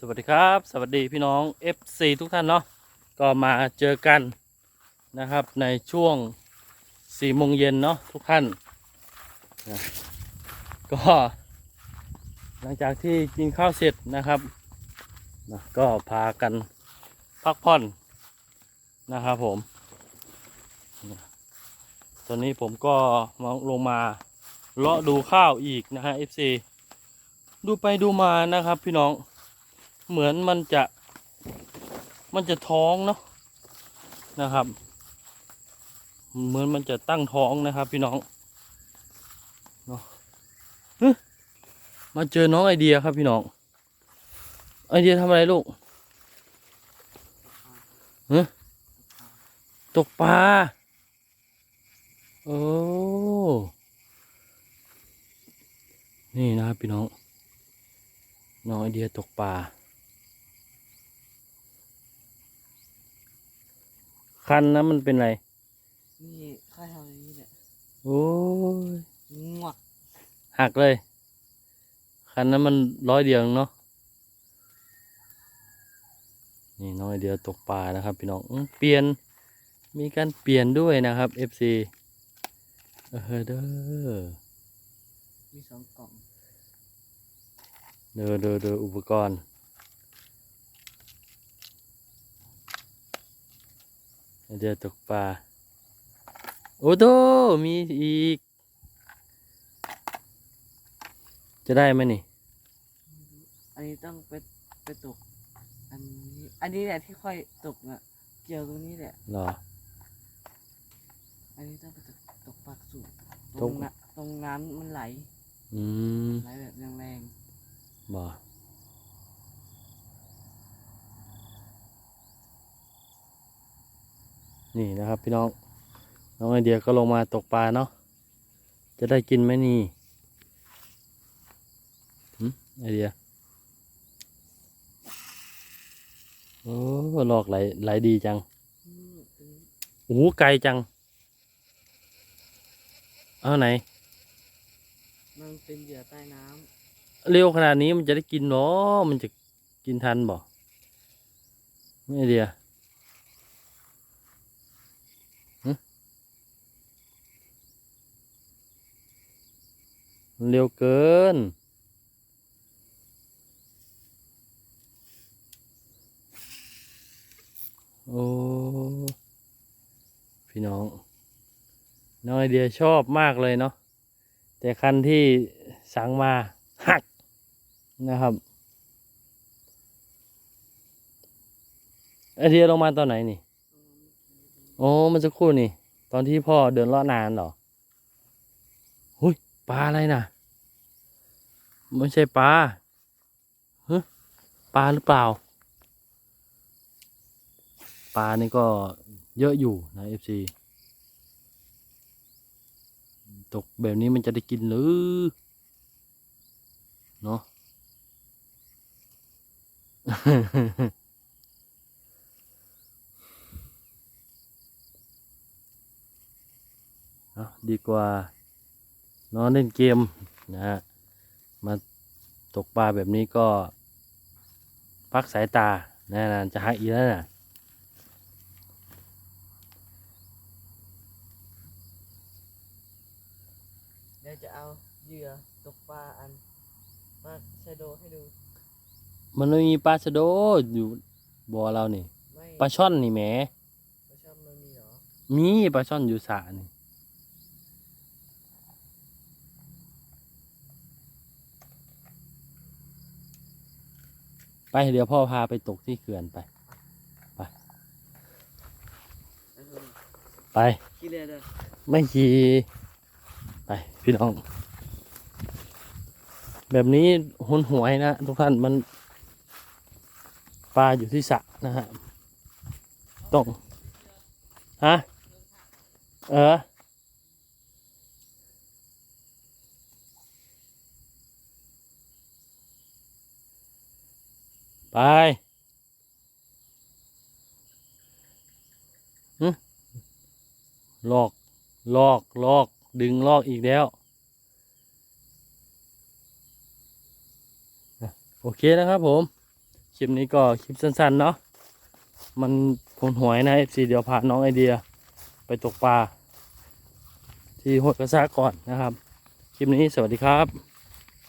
สวัสดีครับ สวัสดีพี่น้อง FC ทุกท่านเนาะก็มาเจอกันนะครับในช่วง4โมงเย็นเนาะทุกท่านนะก็ หลังจากที่กินข้าวเสร็จนะครับนะก็พากันพักผ่อนนะครับผมนะตอนนี้ผมก็มาลงมาเลาะดูข้าวอีกนะฮะ FC ดูไปดูมานะครับพี่น้อง เหมือนมันจะ มันจะท้องเนาะนะครับ เหมือนมันจะตั้งท้องนะครับ พี่น้องเนาะมาเจอน้องไอเดียครับพี่น้อง ไอเดียทำอะไรลูกเฮ้ตกปลา โอ้ นี่นะครับพี่น้อง น้องไอเดียตกปลา คันนะมันเป็นไรนี่ข้าทำอย่างนี้แหละโอ้ยงวกหักเลย คันนั้นมันร้อยเดียวเนาะนี่น้อยเดียวตกปลานะครับ พี่น้องอื้อเปลี่ยนมีการเปลี่ยนด้วยนะครับ FC เออเด้อมีสองกล่องเด้อเด้อเด้ออุปกรณ์ไอ เดียวตกปลา โอ้โตมีอีก จะได้ไหมนี่ อันนี้ต้องไปไปตก อันนี้ อันนี้แหละที่ค่อยตกอะ เกี่ยวตรงนี้แหละเหรอ อันนี้ต้องไปตกตกปากสูงตตกรงน้ำตรงน้ำมันไหลอืมไหลแบบแรงบ่ นี่นะครับพี่น้อง น้องไอเดียก็ลงมาตกปลาเนาะ จะได้กินไหมนี่หึไอเดีย โอ้หลอกไหลไหลดีจังๆอืมตรงนี้โอ้โหไกลจัง เอาไหน มันเป็นเหยื่อใต้น้เร็วขนาดนี้มันจะได้กินเนาะมันจะกินทันบ่นี่ไอเดียหึมัน เร็วเกิน โอ้ พี่น้อง น้องไอเดียชอบมากเลยเนาะ แต่คันที่สั่งมาหักนะครับ ไอเดียลงมาตอนไหนนี่ โอ้มันจะคู่นี่ ตอนที่พ่อเดินเลาะนานหรอ ปลาอะไรนะไม่ใช่ปลาฮปลาหรือเปล่า ปลานี่ก็เยอะอยู่นะเอฟซีตกแบบนี้มันจะได้กินหรือ เนาะดีกว่า นอนเล่นเกมนะฮะมาตกปลาแบบนี้ก็ พักสายตานะนะจะหักอีกแล้วนะเดี๋ยวจะเอาเหยื่อตกปลาอันมาชะโดให้ดู มันไม่มีปลาชะโดอยู่บ่อเรานี่ไม่ปลาช่อนนี่แหมปลาช่อนมันมีเหรอ มีปลาช่อนอยู่สระนี่ ไปเดี๋ยวพ่อพาไปตกที่เขื่อนไปเออไป ขี้เรือเด้อไม่ขี่ไป พี่น้อง แบบนี้หุนหวยนะ ทุกท่านมันปลาอยู่ที่สระนะฮะต้องฮะเออ ไปลอกลอกลอก ดึงลอกอีกแล้ว โอเคนะครับผม คลิปนี้ก็คลิปสั้นๆเนาะมันผลหวยนะ FC เดี๋ยวพาน้องไอเดีย ไปตกปลา ที่ห้วยกระซะก่อนนะครับ คลิปนี้สวัสดีครับ